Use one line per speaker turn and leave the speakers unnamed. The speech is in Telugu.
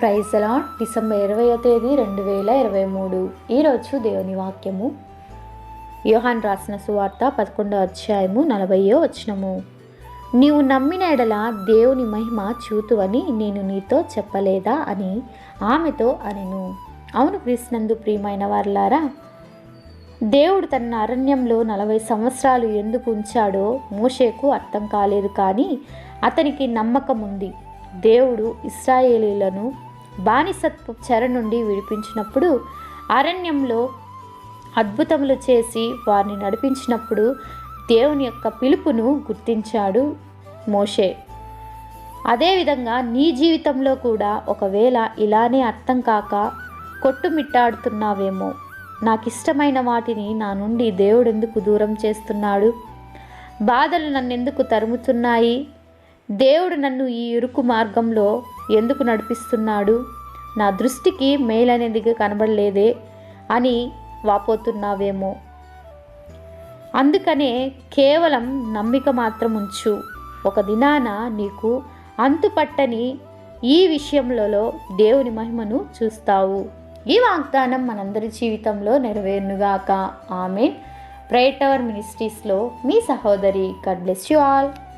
ప్రైజ్ అలాట్ డిసెంబర్ ఇరవయో తేదీ రెండు వేల ఇరవై మూడు. ఈరోజు దేవుని వాక్యము. యోహాన్ రాసిన సువార్త పదకొండో అధ్యాయము నలభయో వచ్చినము నీవు నమ్మిన ఎడల దేవుని మహిమ చూతువని నేను నీతో చెప్పలేదా అని ఆమెతో అనెను. అవును క్రీస్తునందు ప్రియమైన వారలారా దేవుడు తన అరణ్యంలో నలభై సంవత్సరాలు ఎందుకు ఉంచాడో మోషేకు అర్థం కాలేదు కానీ అతనికి నమ్మకం ఉంది దేవుడు ఇస్రాయేలీలను బానిసత్వ చెర నుండి విడిపించినప్పుడు అరణ్యంలో అద్భుతములు చేసి వారిని నడిపించినప్పుడు దేవుని యొక్క పిలుపును గుర్తించాడు మోషే. అదేవిధంగా నీ జీవితంలో కూడా ఒకవేళ ఇలానే అర్థం కాక కొట్టుమిట్టాడుతున్నావేమో నాకు ఇష్టమైన వాటిని నా నుండి దేవుడెందుకు దూరం చేస్తున్నాడు? బాధలు నన్నెందుకు తరుముతున్నాయి? దేవుడు నన్ను ఈ ఇరుకు మార్గంలో ఎందుకు నడిపిస్తున్నాడు? నా దృష్టికి మేలనేది కనబడలేదే అని వాపోతున్నావేమో. అందుకనే కేవలం నమ్మిక మాత్రం ఉంచు. ఒక దినాన నీకు అంతుపట్టని ఈ విషయంలో దేవుని మహిమను చూస్తావు. ఈ వాగ్దానం మనందరి జీవితంలో నెరవేరునుగాక. ఆమె ప్రేట్ అవర్ మినిస్ట్రీస్లో మీ సహోదరి. God bless you all.